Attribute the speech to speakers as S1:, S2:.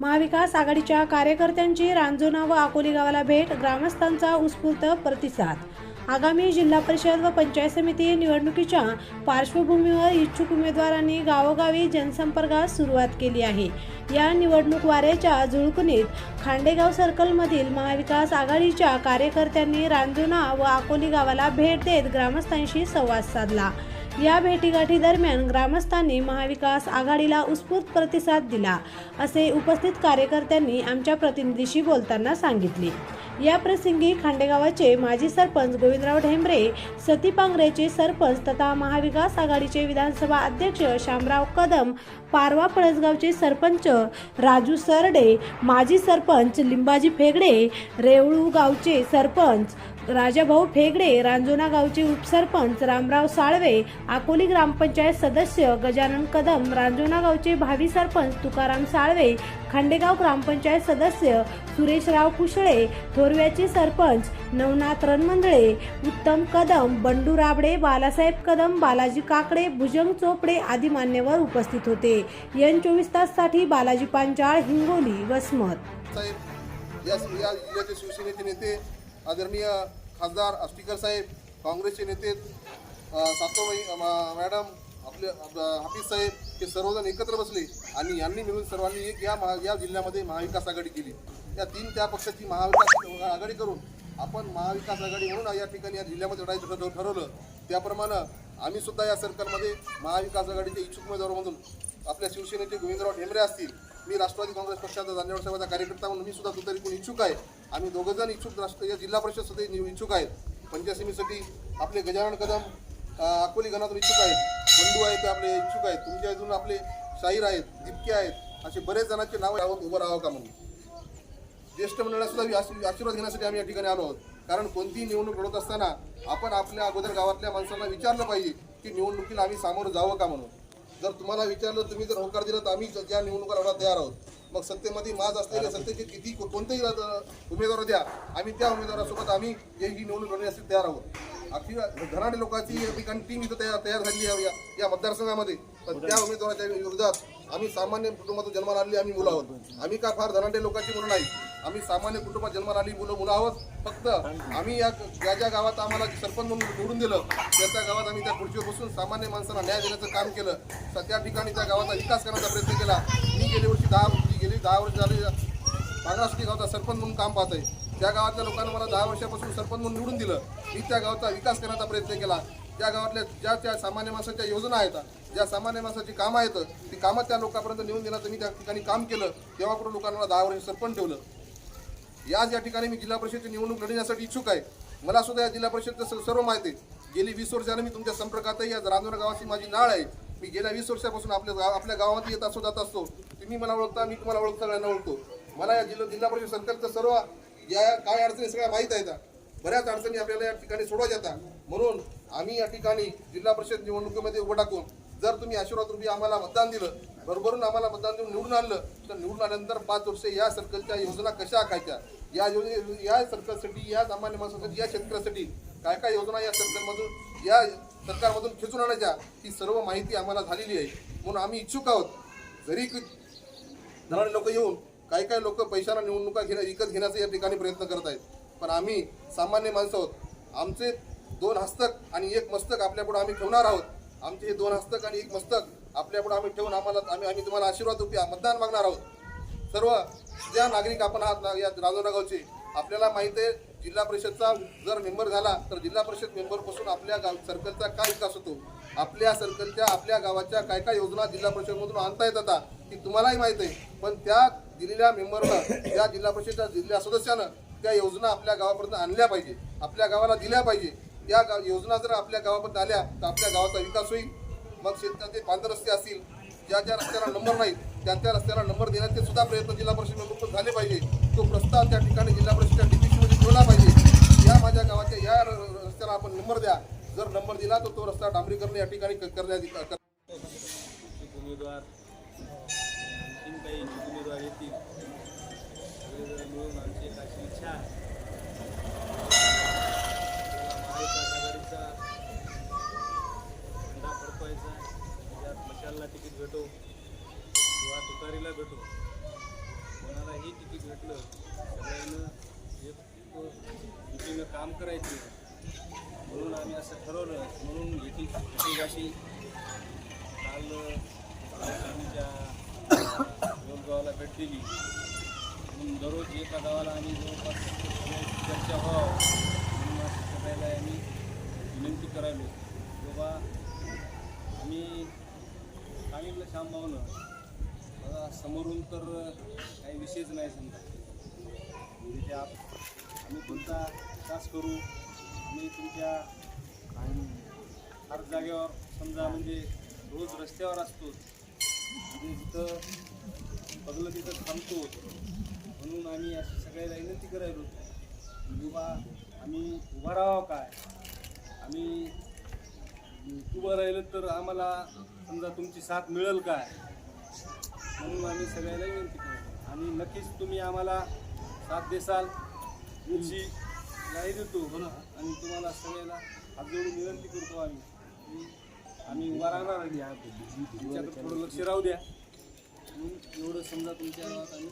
S1: महाविकास आघाडीच्या कार्यकर्त्यांची रांजोना व अकोली गावाला भेट ग्रामस्थांचा उत्स्फूर्त प्रतिसाद. आगामी जिल्हा परिषद व पंचायत समिती निवडणुकीच्या पार्श्वभूमीवर इच्छुक उमेदवारांनी गावोगावी जनसंपर्कास सुरुवात केली आहे. या निवडणूक वाऱ्याच्या झुळकुनीत खांडेगाव सर्कलमधील महाविकास आघाडीच्या कार्यकर्त्यांनी रांजोना व अकोली गावाला भेट देत ग्रामस्थांशी संवाद साधला. या भेटीगाठी दरम्यान ग्रामस्थांनी महाविकास आघाडीला उत्स्फूर्त प्रतिसाद दिला असे उपस्थित कार्यकर्त्यांनी आमच्या प्रतिनिधीशी बोलताना सांगितले. या प्रसंगी खांडेगावाचे माजी सरपंच गोविंदराव ढेंबरे सती पांगरेचे सरपंच तथा महाविकास आघाडीचे विधानसभा अध्यक्ष शामराव कदम पारवा पळसगावचे सरपंच राजू सरडे माजी सरपंच लिंबाजी फेगडे रेवळू गावचे सरपंच राजाभाऊ फेगडे रांजोना गावचे उपसरपंच रामराव साळवे अकोली ग्रामपंचायत सदस्य गजानन कदम रांजोना गावचे भावी सरपंच तुकाराम साळवे खांडेगाव ग्रामपंचायत सदस्य सुरेशराव कुशळे थोरव्याचे सरपंच नवनाथ रणमंदळे उत्तम कदम बंडू राबडे बालासाहेब कदम बालाजी काकडे भुजंग चोपडे आदी मान्यवर उपस्थित होते. एन चोवीस ताससाठी बालाजी पांचाळ हिंगोली वसमत.
S2: या शिवसेनेचे नेते आदरणीय खासदार आष्टीकर साहेब काँग्रेसचे नेते सातोबाई मॅडम आपले हाफिज साहेब हे सर्वजण एकत्र बसले आणि यांनी मिळून सर्वांनी एक या महा या जिल्ह्यामध्ये महाविकास आघाडी केली. या तीन त्या पक्षाची महाविकास आघाडी करून आपण महाविकास आघाडी म्हणून या ठिकाणी या जिल्ह्यामध्ये लढायचं ठरवलं. त्याप्रमाणे आम्ही सुद्धा या सरकारमध्ये महाविकास आघाडीचे इच्छुक उमेदवार म्हणून आपल्या शिवसेनेचे गोविंदराव ढेमरे असतील मी राष्ट्रवादी काँग्रेस पक्षाचा जानेवारी साहेबाचा कार्यकर्ता म्हणून मी सुद्धा तुतारीकडून इच्छुक आहे. आम्ही दोघंजण इच्छुक राष्ट्र या जिल्हा परिषद सध्या इच्छुक आहेत. पंचायत समितीसाठी आपले गजानन कदम अकोली गणातून इच्छुक आहेत. बंधू आहेत आपले इच्छुक आहेत. तुमच्या इथून आपले शाहीर आहेत दिपके आहेत. असे बरेच जणांचे नाव यावं उभं राहावं का म्हणून? ज्येष्ठ मंडळाला सुद्धा आशीर्वाद घेण्यासाठी आम्ही या ठिकाणी आलो आहोत. कारण कोणतीही निवडणूक लढवत असताना आपण आपल्या अगोदर गावातल्या माणसांना विचारलं पाहिजे की निवडणुकीला आम्ही सामोरं जावं का म्हणून? जर तुम्हाला विचारलं तुम्ही जर होकार दिला तर आम्ही ज्या निवडणुका लढवा तयार आहोत. मग सत्तेमध्ये माज असलेले सत्तेचे किती कोणतेही उमेदवार द्या आम्ही त्या उमेदवारासोबत आम्ही ही ही निवडणूक लढण्यासाठी तयार आहोत. अखिल धनाडे लोकांची या ठिकाणी टीम इथं तयार तयार झाली आहे या- या मतदारसंघामध्ये. पण त्या उमेदवाराच्या विरोधात आम्ही सामान्य कुटुंबातून जन्माला आलेली आम्ही मुलं आहोत. आम्ही का फार धनाडे लोकांची मुलं नाही? आम्ही सामान्य कुटुंबात जन्माला आली मुलं मुलं आहोत. फक्त आम्ही या ज्या ज्या गावात आम्हाला सरपंच म्हणून निवडून दिलं त्या त्या गावात आम्ही त्या खुर्चीवर बसून सामान्य माणसांना न्याय देण्याचं काम केलं. तर त्या ठिकाणी त्या गावाचा विकास करण्याचा प्रयत्न केला. मी गेली वर्षी दहा गेली दहा वर्ष झाली बांगरासुटी गावचा सरपंच म्हणून काम पाहत आहे त्या गावातल्या लोकांना मला दहा वर्षापासून सरपंच म्हणून निवडून दिलं. मी त्या गावाचा विकास करण्याचा प्रयत्न केला. त्या गावातल्या ज्या त्या सामान्य माणसाच्या योजना आहेत ज्या सामान्य माणसाची कामं आहेत ती कामं त्या लोकांपर्यंत नेऊन देण्याचं मी त्या ठिकाणी काम केलं. तेव्हाकडून लोकांना मला दहा वर्ष सरपंच ठेवलं. याच या ठिकाणी मी जिल्हा परिषदची निवडणूक लढण्यासाठी इच्छुक आहे. मला सुद्धा या जिल्हा परिषदचं सर्व माहिती आहे. गेली वीस वर्षाने मी तुमच्या संपर्कात आहे या रांजोरा गावाची माझी नाळ आहे. मी गेल्या वीस वर्षापासून आपल्या गाव आपल्या गावात येत असतो जात असतो. तुम्ही मला ओळखता मी तुम्हाला ओळखता सगळ्यांना ओळखतो. मला या जिल्हा जिल्हा परिषद सरकारचं सर्व या काय अडचणी सगळ्या माहीत आहेत. बऱ्याच अडचणी आपल्याला या ठिकाणी सोडवायच्या म्हणून आम्ही या ठिकाणी जिल्हा परिषद निवडणुकीमध्ये उभं टाकून जर तुम्ही आशीर्वाद रुपये आम्हाला मतदान दिलं बरोबरून आम्हाला मतदान देऊन निवडून आणलं तर निवडून आल्यानंतर पाच वर्ष या सर्कलच्या योजना कशा आखायच्या? या योजने या सरकारसाठी या सामान्य माणसासाठी या शेतकऱ्यासाठी काय काय योजना या सर्कलमधून या सरकारमधून खेचून आणायच्या? ही सर्व माहिती आम्हाला झालेली आहे. म्हणून आम्ही इच्छुक आहोत जरी धनाडे लोक येऊन काही काही लोक पैशाला निवडणुका घेण्या विकत घेण्याचा या ठिकाणी प्रयत्न करत आहेत. पण आम्ही सामान्य माणसं आहोत. आमचे दोन हस्तक आणि एक मस्तक आपल्यापुढे आम्ही ठेवणार आहोत. आमचे हे दोन हस्तक आणि एक मस्तक आपल्यापुढे आम्ही ठेवून आम्हाला आम्ही आम्ही तुम्हाला आशीर्वाद रुपया मतदान मागणार आहोत. सर्व ज्या नागरिक आपण आहात ना या राजोरा गावचे आपल्याला माहीत आहे जिल्हा परिषदचा जर मेंबर झाला तर जिल्हा परिषद मेंबरपासून आपल्या गाव सर्कलचा काय विकास होतो? आपल्या सर्कलच्या आपल्या गावाच्या काय काय योजना जिल्हा परिषदमधून आणता येतात ती तुम्हालाही माहीत आहे. पण त्या दिलेल्या मेंबरनं त्या जिल्हा परिषदच्या जिल्हा सदस्यानं त्या योजना आपल्या गावापर्यंत आणल्या पाहिजे. आपल्या गावाला दिल्या पाहिजे. या गाव योजना जर आपल्या गावापर्यंत आल्या तर आपल्या गावाचा विकास होईल. मग शेताचे पांढर रस्ते असतील ज्या ज्या रस्त्याला नंबर नाही त्या त्या रस्त्याला नंबर देण्याचे सुद्धा प्रयत्न जिल्हा परिषद झाले पाहिजे. तो प्रस्ताव त्या ठिकाणी जिल्हा परिषदच्या डीपीसीमध्ये ठेवला पाहिजे. या माझ्या गावाच्या या रस्त्याला आपण नंबर द्या. जर नंबर दिला तर तो रस्ता डांबरीकरण या ठिकाणी करण्यात
S3: उमेदवार काही उमेदवार येतील. मिळून आमची एक अशी इच्छा महाविकास आघाडीचा झेंडा फडकवायचा मशालला तिकीट भेटो किंवा तुतारीला भेटो भेटलं सगळ्यांना एक युतीनं काम करायचे म्हणून आम्ही असं ठरवलं म्हणून भेटी भेटीगाठी काल आमच्या गावाला भेट दिली म्हणून दररोज एका गावाला आम्ही जवळपास चर्चा व्हावं म्हणून असं सगळ्याला आम्ही विनंती करायलो. बाबा आम्ही सांगितलं श्यामभाऊनं बघा समोरून तर काही विषयच नाही समजा. म्हणजे आप- आम्ही कोणता विकास करू? आम्ही तुमच्या हर जागेवर समजा म्हणजे रोज रस्त्यावर असतो. म्हणजे तिथं बघलं तिथं थांबतो. म्हणून आम्ही अशी सगळ्याला विनंती करायलो. की बाबा आम्ही उभा राहावं काय? आम्ही उभं राहिलं तर आम्हाला समजा तुमची साथ मिळेल काय म्हणून आम्ही सगळ्याला विनंती करतो. आणि नक्कीच तुम्ही आम्हाला साथ देसाल. तुमची नाही देतो. आणि तुम्हाला सगळ्याला हात जोडून विनंती करतो आम्ही. आम्ही उभा राहणार आहे. तुमच्याकडे थोडं लक्ष राहू द्या. म्हणून एवढं समजा तुमच्या आम्ही